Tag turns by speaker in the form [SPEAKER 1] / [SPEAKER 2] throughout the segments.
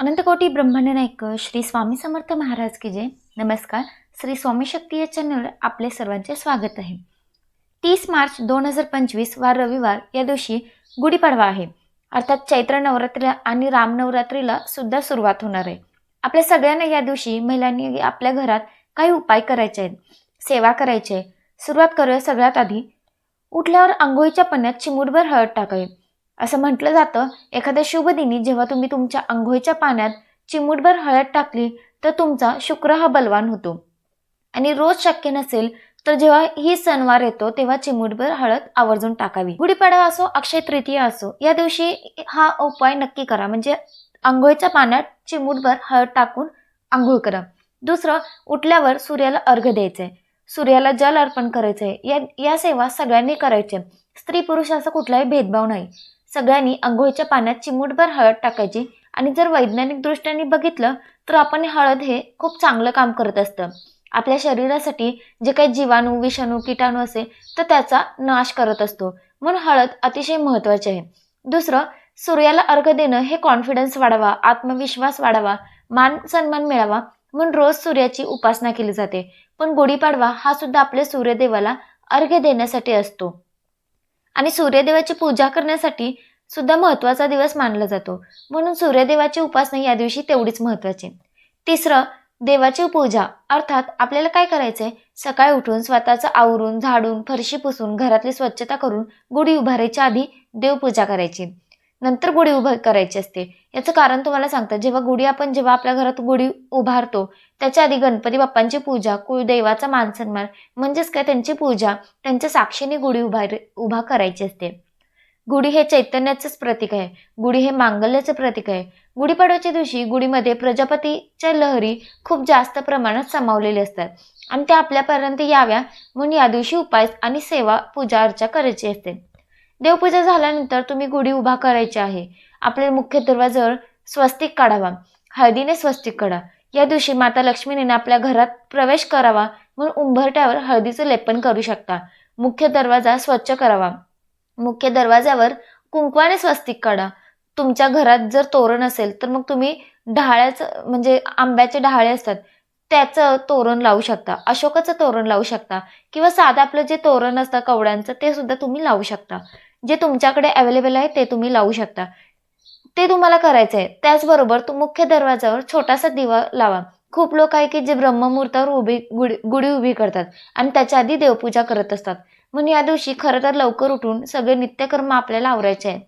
[SPEAKER 1] अनंतकोटी ब्रह्मांडनायक श्री स्वामी समर्थ महाराज की जय. नमस्कार. श्री स्वामी शक्ती या चॅनलवर आपले सर्वांचे स्वागत आहे. तीस मार्च दोन हजार पंचवीस वार रविवार या दिवशी गुढीपाडवा आहे. अर्थात चैत्र नवरात्रीला आणि रामनवरात्रीला सुद्धा सुरुवात होणार आहे. आपल्या सगळ्यांना या दिवशी महिलांनी आपल्या घरात काही उपाय करायचे आहेत. सेवा करायची आहे. सुरुवात करूया सगळ्यात आधी. उठल्यावर आंघोळीच्या पाण्यात चिमूटभर हळद टाकावी. असं म्हटलं जातं एखाद्या शुभ दिनी जेव्हा तुम्ही तुमच्या आंघोळीच्या पाण्यात चिमूटभर हळद टाकली तर तुमचा शुक्र हा बलवान होतो. आणि रोज शक्य नसेल तर जेव्हा ही सणवार येतो तेव्हा चिमूटभर हळद आवर्जून टाकावी. गुढीपाडवा असो अक्षय तृतीया असो या दिवशी हा उपाय नक्की करा. म्हणजे आंघोळीच्या पाण्यात चिमूटभर हळद टाकून आंघोळ करा. दुसरं उठल्यावर सूर्याला अर्घ द्यायचंय. सूर्याला जल अर्पण करायचंय. या या सेवा सगळ्यांनी करायचे स्त्री पुरुष असा कुठलाही भेदभाव नाही. सगळ्यांनी आंघोळीच्या पाण्यात चिमूटभर हळद टाकायची आणि जर वैज्ञानिक दृष्ट्याने बघितलं तर आपण हळद हे खूप चांगलं काम करत असतं. आपल्या शरीरासाठी जे काही जीवाणू विषाणू किटाणू असेल तर त्याचा नाश करत असतो. म्हणून हळद अतिशय महत्त्वाचे आहे. दुसरं सूर्याला अर्घ देणं हे कॉन्फिडन्स वाढावा आत्मविश्वास वाढावा मान सन्मान मिळावा. म्हणून रोज सूर्याची उपासना केली जाते. पण गुढीपाडवा हा सुद्धा आपल्या सूर्यदेवाला अर्घ्य देण्यासाठी असतो. आणि सूर्यदेवाची पूजा करण्यासाठी सुद्धा महत्त्वाचा दिवस मानला जातो. म्हणून सूर्यदेवाची उपासना या दिवशी तेवढीच महत्त्वाची. तिसरं देवाची पूजा. अर्थात आपल्याला काय करायचंय? सकाळी उठून स्वतःचं आवरून झाडून फरशी पुसून घरातली स्वच्छता करून गुढी उभारायच्या आधी देवपूजा करायची. नंतर गुढी उभ करायची असते. याचं कारण तुम्हाला सांगतात जेव्हा गुढी आपण जेव्हा आपल्या घरात गुढी उभारतो त्याच्या आधी गणपती बाप्पांची पूजा कुळदेवाचा मानसन्मान म्हणजेच काय त्यांची पूजा त्यांच्या साक्षीने गुढी उभा उभा करायची असते. गुढी हे चैतन्याचंच प्रतीक आहे. गुढी हे मांगल्याचं प्रतीक आहे. गुढीपाडव्याच्या दिवशी गुढीमध्ये प्रजापतीच्या लहरी खूप जास्त प्रमाणात सामावलेल्या असतात. आणि त्या आपल्यापर्यंत याव्या म्हणून या दिवशी उपाय आणि सेवा पूजा अर्चा करायची असते. देवपूजा झाल्यानंतर तुम्ही गुढी उभा करायची आहे. आपल्या मुख्य दरवाजावर स्वस्तिक काढावा. हळदीने स्वस्तिक काढा. या दिवशी माता लक्ष्मीने आपल्या घरात प्रवेश करावा म्हणून उंबरट्यावर हळदीचं लेपन करू शकता. मुख्य दरवाजा स्वच्छ करावा. मुख्य दरवाजावर कुंकवाने स्वस्तिक काढा. तुमच्या घरात जर तोरण असेल तर मग तुम्ही ढाळ्याचं म्हणजे आंब्याचे ढाळे असतात त्याचं तोरण लावू शकता. अशोकाचं तोरण लावू शकता. किंवा साधं आपलं जे तोरण असतं कवड्यांचं ते सुद्धा तुम्ही लावू शकता. जे तुमच्याकडे अवेलेबल आहे ते तुम्ही लावू शकता. ते तुम्हाला करायचं आहे. त्याचबरोबर तू मुख्य दरवाजावर छोटासा दिवा लावा. खूप लोक आहे की जे ब्रह्ममुहूर्तावर उभी गुढी गुढी उभी करतात आणि त्याच्या आधी देवपूजा करत असतात. म्हणून या दिवशी खरं तर लवकर उठून सगळे नित्यकर्म आपल्याला आवरायचे आहे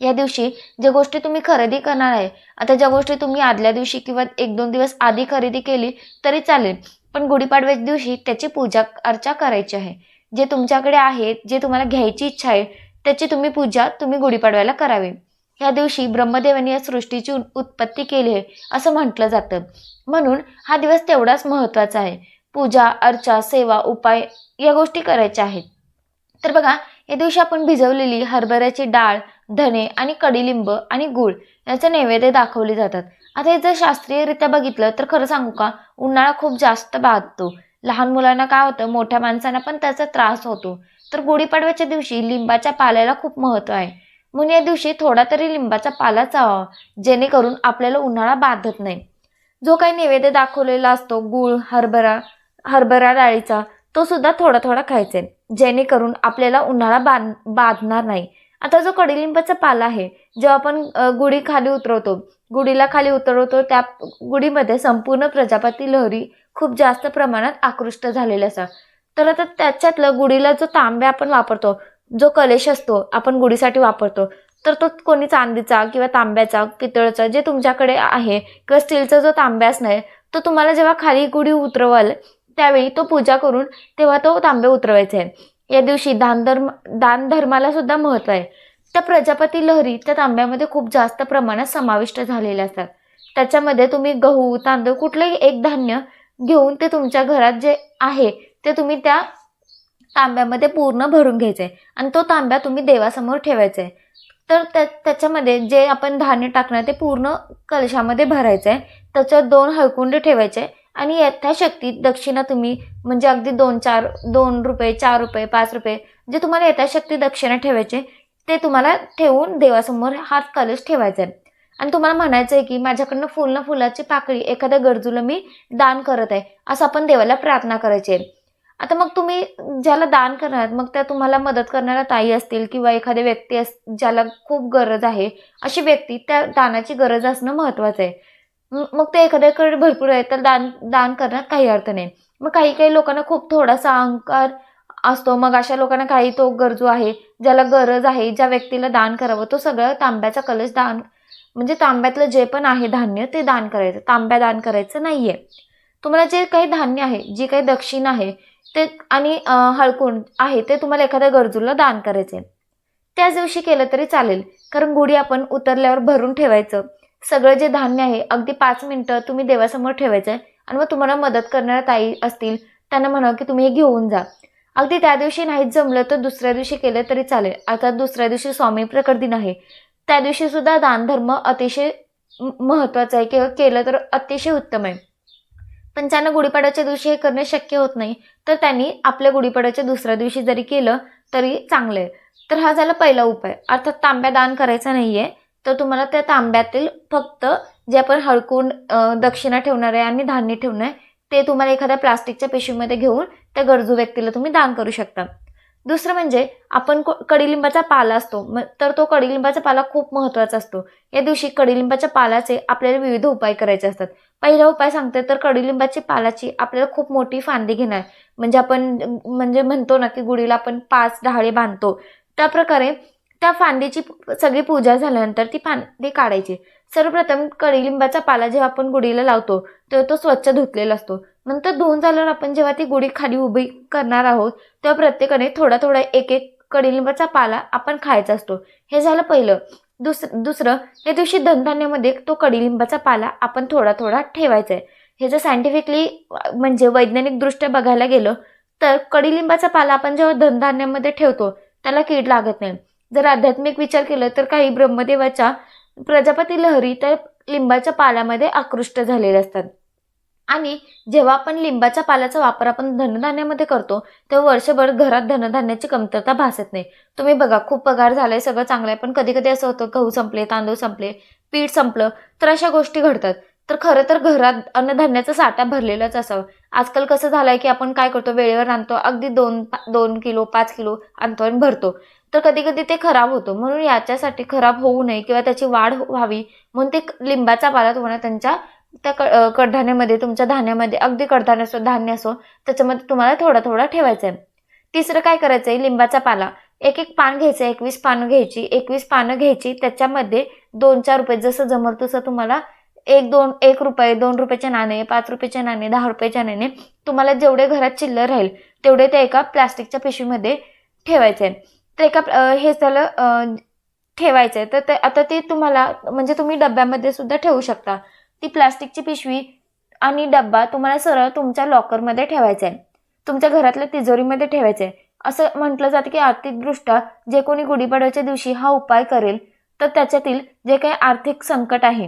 [SPEAKER 1] या दिवशी ज्या गोष्टी तुम्ही खरेदी करणार आहे आता ज्या गोष्टी तुम्ही आदल्या दिवशी किंवा एक दोन दिवस आधी खरेदी केली तरी चालेल. पण गुढीपाडव्याच्या दिवशी त्याची पूजा अर्चा करायची आहे. जे तुमच्याकडे आहे जे तुम्हाला घ्यायची इच्छा आहे त्याची तुम्ही पूजा तुम्ही गुढीपाडव्याला करावी. ह्या दिवशी ब्रह्मदेवाने या सृष्टीची उत्पत्ती केली आहे असं म्हटलं जातं. म्हणून हा दिवस तेवढाच महत्त्वाचा आहे. पूजा अर्चा सेवा उपाय या गोष्टी करायच्या आहेत. तर बघा या दिवशी आपण भिजवलेली हरभऱ्याची डाळ धने आणि कडीलिंब आणि गूळ याचे नैवेद्य दाखवले जातात. आता हे जर शास्त्रीयरित्या बघितलं तर खरं सांगू का? उन्हाळा खूप जास्त बाधतो लहान मुलांना काय होतं? मोठ्या माणसांना पण त्याचा त्रास होतो. तर गुढीपाडव्याच्या दिवशी लिंबाच्या पाल्याला खूप महत्त्व आहे. म्हणून या दिवशी थोडा तरी लिंबाचा पाला चावावा जेणेकरून आपल्याला उन्हाळा बाधत नाही. जो काही नैवेद्य दाखवलेला असतो गूळ हरभरा हरभरा डाळीचा तो सुद्धा थोडा थोडा खायचा आहे जेणेकरून आपल्याला उन्हाळा बांध बाधणार नाही. आता जो कडीलिंबाचा पाला आहे जेव्हा आपण गुढी खाली उतरवतो गुढीला खाली उतरवतो त्या गुढीमध्ये संपूर्ण प्रजापती लहरी खूप जास्त प्रमाणात आकृष्ट झालेल्या असतात तर आता त्याच्यातलं गुढीला जो तांब्या आपण वापरतो जो कलेश असतो आपण गुढीसाठी वापरतो तर तो कोणी चांदीचा किंवा तांब्याचा पितळचा जे तुमच्याकडे आहे किंवा स्टीलचा जो तांब्या असणार तो तुम्हाला जेव्हा खाली गुढी उतरवाल त्यावेळी तो पूजा करून तेव्हा तो तांबे उतरवायचा आहे या दिवशी दानधर्म दानधर्माला सुद्धा महत्त्व आहे. त्या प्रजापती लहरी त्या तांब्यामध्ये खूप जास्त प्रमाणात समाविष्ट झालेल्या असतात. त्याच्यामध्ये तुम्ही गहू तांदूळ कुठलंही एक धान्य घेऊन ते तुमच्या घरात जे आहे ते तुम्ही त्या तांब्यामध्ये पूर्ण भरून घ्यायचं आहे आणि तो तांब्या तुम्ही देवासमोर ठेवायचा आहे तर त्या त्याच्यामध्ये जे आपण धान्य टाकणार ते पूर्ण कलशामध्ये भरायचं आहे त्याच्यात दोन हळकुंडे ठेवायचे आणि यथाशक्ती दक्षिणा तुम्ही म्हणजे अगदी दोन चार दोन रुपये चार रुपये पाच रुपये जे तुम्हाला यथाशक्ती दक्षिणा ठेवायचे ते तुम्हाला ठेवून देवासमोर हात कलश ठेवायचा आहे आणि तुम्हाला म्हणायचं आहे की माझ्याकडनं फुल ना फुलाची पाकळी एखाद्या गरजूला मी दान करत आहे असं आपण देवाला प्रार्थना करायची आहे. आता मग तुम्ही ज्याला दान करणार मग त्या तुम्हाला मदत करणाऱ्या ताई असतील किंवा एखादी व्यक्ती अस ज्याला खूप गरज आहे अशी व्यक्ती त्या दानाची गरज असणं महत्त्वाचं आहे. मग ते एखाद्याकडे भरपूर आहे तर दान दान करण्यात काही अर्थ नाही. मग काही काही लोकांना खूप थोडासा अहंकार असतो मग अशा लोकांना काही तो गरजू आहे ज्याला गरज आहे ज्या व्यक्तीला दान करावं तो सगळं तांब्याचा कलश दान म्हणजे तांब्यातलं जे पण आहे धान्य ते दान करायचं. तांब्या दान करायचं नाही आहे तुम्हाला जे काही धान्य आहे जी काही दक्षिण आहे ते आणि हळकून हळकुंड आहे ते तुम्हाला एखाद्या गरजूला दान करायचे. आहे त्याच दिवशी केलं तरी चालेल कारण गुढी आपण उतरल्यावर भरून ठेवायचं. सगळं जे धान्य आहे अगदी पाच मिनटं तुम्ही देवासमोर ठेवायचं आहे आणि मग तुम्हाला मदत करणाऱ्या ताई असतील त्यांना म्हणावं की तुम्ही हे घेऊन जा. अगदी त्या दिवशी नाहीच जमलं तर दुसऱ्या दिवशी केलं तरी चालेल. आता दुसऱ्या दिवशी स्वामी प्रकट दिन आहे. त्या दिवशी सुद्धा दानधर्म अतिशय महत्त्वाचा आहे किंवा केलं तर अतिशय उत्तम आहे. पण ज्यांना गुढीपाडव्याच्या दिवशी हे करणे शक्य होत नाही. तर त्यांनी आपल्या गुढीपाडव्याच्या दुसऱ्या दिवशी जरी केलं तरी चांगलं आहे तर हा झाला पहिला उपाय. अर्थात तांब्या दान करायचा नाही आहे तर तुम्हाला त्या तांब्यातील फक्त जे आपण हळकून दक्षिणा ठेवणार आहे आणि धान्य ठेवणार आहे ते तुम्हाला एखाद्या प्लास्टिकच्या पिशवीमध्ये घेऊन त्या गरजू व्यक्तीला तुम्ही दान करू शकता. दुसरं म्हणजे आपण को- पाला असतो. तर तो कडीलिंबाचा पाला खूप महत्त्वाचा असतो. या दिवशी कडीलिंबाच्या पालाचे आपल्याला विविध उपाय करायचे असतात. पहिला उपाय सांगते तर कडीलिंबाची पालाची आपल्याला खूप मोठी फांदी घेणार. म्हणजे आपण म्हणजे म्हणतो ना की गुढीला आपण पाच डहाळे बांधतो. त्या प्रकारे त्या फांदीची सगळी पूजा झाल्यानंतर ती फांदी काढायची. सर्वप्रथम कडीलिंबाचा पाला जेव्हा आपण गुढीला लावतो तेव्हा तो स्वच्छ धुतलेला असतो. नंतर धुवून झाल्यावर आपण जेव्हा ती गुढी खाली उभी करणार आहोत तेव्हा प्रत्येकाने थोडा थोडा एक एक कडीलिंबाचा पाला आपण खायचा असतो. हे झालं पहिलं. दुस दुसरं या दिवशी धनधान्यामध्ये तो कडीलिंबाचा पाला आपण थोडा थोडा ठेवायचा आहे. हे जर सायंटिफिकली म्हणजे वैज्ञानिकदृष्ट्या बघायला गेलं तर कडीलिंबाचा पाला आपण जेव्हा धनधान्यामध्ये ठेवतो त्याला कीड लागत नाही. जर आध्यात्मिक विचार केला तर काही ब्रह्मदेवाच्या प्रजापती लहरी तर लिंबाच्या पाल्यामध्ये आकृष्ट झालेले असतात. आणि जेव्हा आपण लिंबाच्या पाल्याचा वापर आपण धनधान्यामध्ये करतो तेव्हा वर्षभर घरात धनधान्याची कमतरता भासत नाही. तुम्ही बघा खूप पगार झालाय सगळं चांगलं आहे पण कधी कधी असं होतं गहू संपले तांदूळ संपले पीठ संपलं तर अशा गोष्टी घडतात. तर खरं तर घरात अन्नधान्याचा साठा भरलेलाच असावं. आजकाल कसं झालंय की आपण काय करतो वेळेवर आणतो अगदी दोन दोन किलो पाच किलो आणतो आणि भरतो. तर कधी कधी ते खराब होतं. म्हणून याच्यासाठी खराब होऊ नये किंवा त्याची वाढ व्हावी म्हणून ते लिंबाचा पाला तुम्हाला त्यांच्या त्या क कडधान्यामध्ये तुमच्या धान्यामध्ये अगदी कडधान्य असो धान्य असो त्याच्यामध्ये तुम्हाला थोडा थोडा ठेवायचा आहे. तिसरं काय करायचं आहे लिंबाचा पाला. एक एक पान घ्यायचं एकवीस पानं घ्यायची. एकवीस पानं घ्यायची त्याच्यामध्ये दोन चार रुपये जसं जमल तसं तुम्हाला एक दोन एक रुपये दोन रुपयाचे नाणे पाच रुपयाचे नाणे दहा रुपयाच्या नाणे तुम्हाला जेवढे घरात चिल्लर राहील तेवढे ते एका प्लास्टिकच्या पिशवीमध्ये ठेवायचे आहे. एका हे झालं ठेवायचं आहे तर ते आता ते तुम्हाला म्हणजे तुम्ही डब्यामध्ये सुद्धा ठेवू शकता. ती प्लास्टिकची पिशवी आणि डब्बा तुम्हाला सरळ तुमच्या लॉकरमध्ये ठेवायचा आहे तुमच्या घरातल्या तिजोरीमध्ये ठेवायचं आहे असं म्हटलं जातं की आर्थिकदृष्ट्या जे कोणी गुढीपाडव्याच्या दिवशी हा उपाय करेल तर त्याच्यातील जे काही आर्थिक संकट आहे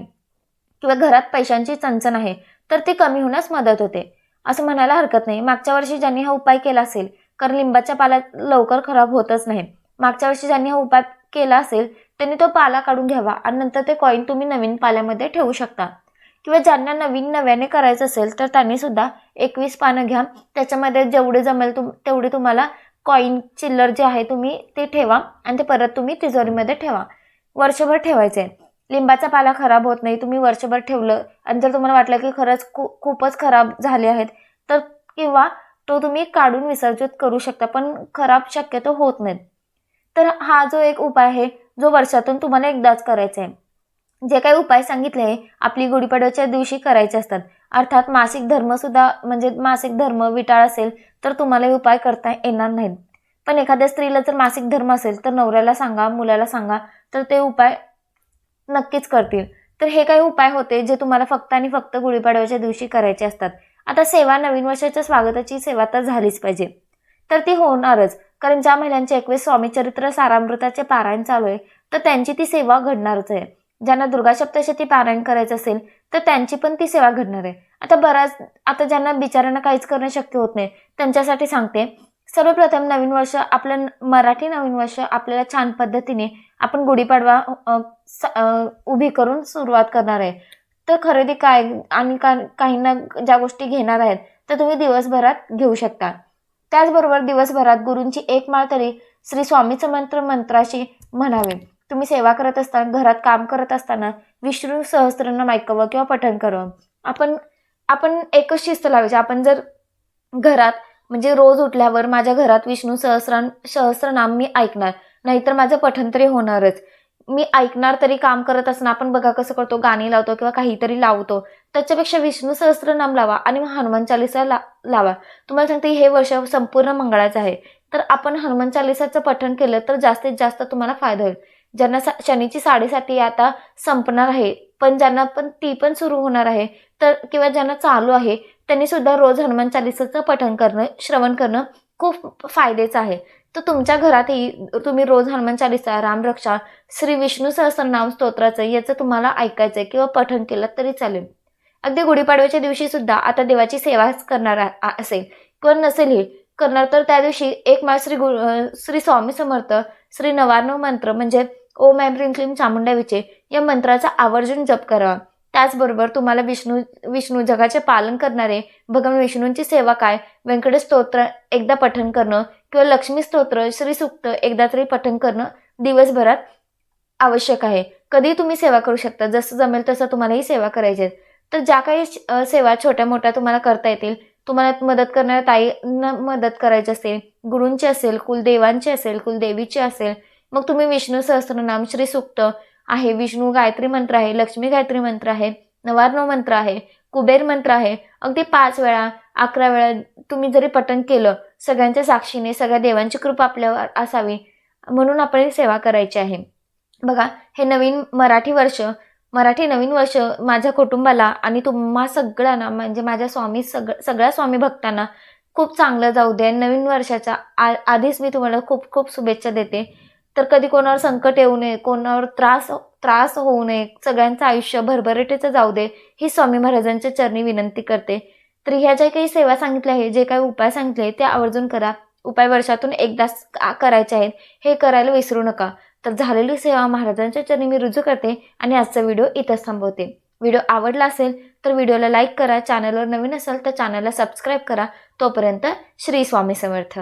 [SPEAKER 1] किंवा घरात पैशांची चणचण आहे तर ते कमी होण्यास मदत होते. असं म्हणायला हरकत नाही. मागच्या वर्षी ज्यांनी हा उपाय केला असेल कारण लिंबाच्या पाला लवकर खराब होतच नाही मागच्या वर्षी ज्यांनी हा उपाय केला असेल त्यांनी तो पाला काढून घ्यावा आणि नंतर ते कॉईन तुम्ही नवीन पाल्यामध्ये ठेवू शकता. किंवा ज्यांना नवीन नव्याने करायचं असेल तर त्यांनी सुद्धा एकवीस पानं घ्या. त्याच्यामध्ये जेवढे जमेल तुम तेवढे तुम्हाला कॉईन चिल्लर जे आहे तुम्ही ते ठेवा आणि ते परत तुम्ही तिजोरीमध्ये ठेवा. वर्षभर ठेवायचे. आहे लिंबाचा पाला खराब होत नाही तुम्ही वर्षभर ठेवलं आणि जर तुम्हाला वाटलं की खरंच खू खूपच खराब झाले आहेत तर किंवा तो तुम्ही काढून विसर्जित करू शकता पण खराब शक्यतो होत नाहीत. तर हा जो एक उपाय आहे जो वर्षातून तुम्हाला एकदाच करायचा आहे. जे काही उपाय सांगितले आहे आपली गुढीपाडव्याच्या दिवशी करायचे असतात. अर्थात मासिक धर्मसुद्धा म्हणजे मासिक धर्म विटाळ असेल तर तुम्हाला हे उपाय करता येणार नाहीत. पण एखाद्या स्त्रीला जर मासिक धर्म असेल तर नवऱ्याला सांगा मुलाला सांगा तर ते उपाय नक्कीच करतील. तर हे काही उपाय होते जे तुम्हाला फक्त आणि फक्त गुढीपाडव्याच्या दिवशी करायचे असतात. आता सेवा नवीन वर्षाच्या स्वागताची सेवा तर झालीच पाहिजे. तर ती होणारच. कारण ज्या महिलांचे एकवीस स्वामीचरित्र सारामृताचे पारायण चालू आहे तर त्यांची ती सेवा घडणारच आहे. ज्यांना दुर्गा सप्तशती पारायण करायचं असेल तर त्यांची पण ती सेवा घडणार आहे. आता बराच आता ज्यांना बिचाऱ्यांना काहीच करणं शक्य होत नाही त्यांच्यासाठी सांगते. सर्वप्रथम नवीन वर्ष आपलं मराठी नवीन वर्ष आपल्याला छान पद्धतीने आपण गुढीपाडवा उभी करून सुरुवात करणार आहे. तर खरेदी काय? आणि का काहींना ज्या गोष्टी घेणार आहेत तर तुम्ही दिवसभरात घेऊ शकता. त्याचबरोबर दिवसभरात गुरूंची एक माळ तरी श्री स्वामी समंत्र मंत्राशी म्हणावे. तुम्ही सेवा करत असताना घरात काम करत असताना विष्णू सहस्त्रनाम ऐकावं किंवा पठण करावं. आपण आपण एकच शिस्त लावायची. आपण जर घरात म्हणजे रोज उठल्यावर माझ्या घरात विष्णू सहस्र सहस्रनाम मी ऐकणार नाहीतर माझं पठण तरी होणारच. मी ऐकणार तरी काम करत असताना आपण बघा कसं करतो गाणी लावतो किंवा काहीतरी लावतो. त्याच्यापेक्षा विष्णू सहस्त्रनाम लावा आणि मग हनुमान चालिसा ला लावा. तुम्हाला सांगते हे वर्ष संपूर्ण मंगळाचं आहे. तर आपण हनुमान चालिसाचं पठण केलं तर जास्तीत जास्त तुम्हाला फायदा होईल. ज्यांना सा शनीची साडेसाती आता संपणार आहे पण ज्यांना पण ती पण सुरू होणार आहे तर किंवा ज्यांना चालू आहे त्यांनी सुद्धा रोज हनुमान चालिसाचं पठण करणं श्रवण करणं खूप फायद्याचं आहे. तर तुमच्या घरातही तुम्ही रोज हनुमान चालिसा रामरक्षा श्री विष्णू सहस्रनाम स्तोत्राचं याचं तुम्हाला ऐकायचं आहे किंवा पठण केलं तरी चालेल. अगदी गुढीपाडव्याच्या दिवशी सुद्धा आता देवाची सेवाच करणार आ- असेल किंवा नसेलही करणार तर त्या दिवशी एक माळ श्री गु श्री स्वामी समर्थ श्री नवार्णव मंत्र म्हणजे ओम ऐम ह्रीं क्लीम चामुंडा विचे या मंत्राचा आवर्जून जप करावा. त्याचबरोबर तुम्हाला विष्णू विष्णू जगाचे पालन करणारे भगवान विष्णूंची सेवा काय? व्यंकट स्तोत्र एकदा पठण करणं किंवा लक्ष्मी स्तोत्र श्री सुक्त एकदा तरी पठण करणं दिवसभरात आवश्यक आहे. कधी तुम्ही सेवा करू शकता. जसं जमेल तसं तुम्हाला ही सेवा करायची आहे. तर ज्या काही सेवा छोट्या मोठ्या तुम्हाला करता येतील तुम्हाला मदत करणाऱ्या ताईंना मदत करायची असेल गुरूंची असेल कुलदेवांची असेल कुलदेवीची असेल मग तुम्ही विष्णू सहस्रनाम श्री सुक्त आहे विष्णू गायत्री मंत्र आहे लक्ष्मी गायत्री मंत्र आहे नवार्णव मंत्र आहे कुबेर मंत्र आहे. अगदी पाच वेळा अकरा वेळा तुम्ही जरी पठण केलं सगळ्यांच्या साक्षीने सगळ्या देवांची कृपा आपल्यावर असावी म्हणून आपण सेवा करायची आहे. बघा हे नवीन मराठी वर्ष मराठी नवीन वर्ष माझ्या कुटुंबाला आणि तुम्हा सगळ्यांना म्हणजे माझ्या स्वामी सग सगळ्या स्वामी भक्तांना खूप चांगलं जाऊ दे नवीन वर्षाच्या आ आधीच मी तुम्हाला खूप खूप शुभेच्छा देते. तर कधी कोणावर संकट येऊ नये कोणावर त्रास त्रास होऊ नये सगळ्यांचं आयुष्य भरभराटीचं जाऊ दे ही स्वामी महाराजांच्या चरणी विनंती करते. तर ह्या ज्या काही सेवा सांगितल्या आहे जे काही उपाय सांगितले ते आवर्जून करा. उपाय वर्षातून एकदाच का- करायचे आहेत हे करायला विसरू नका. तर झालेली सेवा महाराजांच्या चरणी मी रुजू करते आणि आजचा व्हिडिओ इथंच थांबवते. व्हिडिओ आवडला असेल तर व्हिडिओला लाईक करा. चॅनलवर नवीन असाल तर चॅनलला सबस्क्राईब करा. तोपर्यंत श्री स्वामी समर्थ.